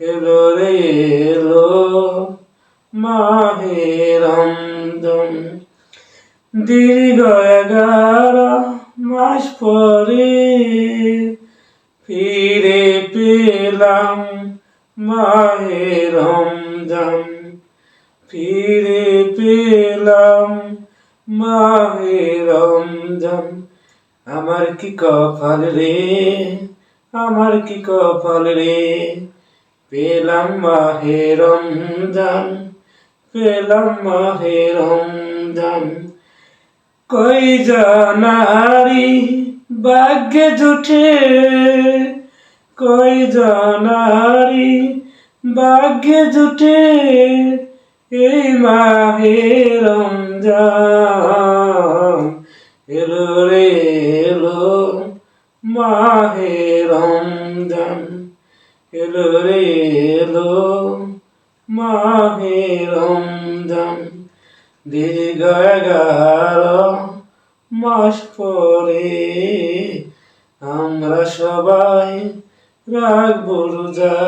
এলো রে এলো মাহে রমজান দীর্ঘ এগারো মাস পরে ফিরে পেলাম মাহে রমজান। ফিরে পেলাম মাহে রমজান। আমার কি কপাল রে? আমার কি কপাল রে? পেলাম মাহে রমজান, পেলাম মাহে রমজান। কই জানারি ভাগ্যে জুটে। কই জানারি ভাগ্যে জুটে। এই মাহে রমজান, এলো রে এলো মাহে রমজান। এলো রে এলো মাহে রমজান দীর্ঘ এগারো মাস পরে আমরা সবাই রাখব রোজা।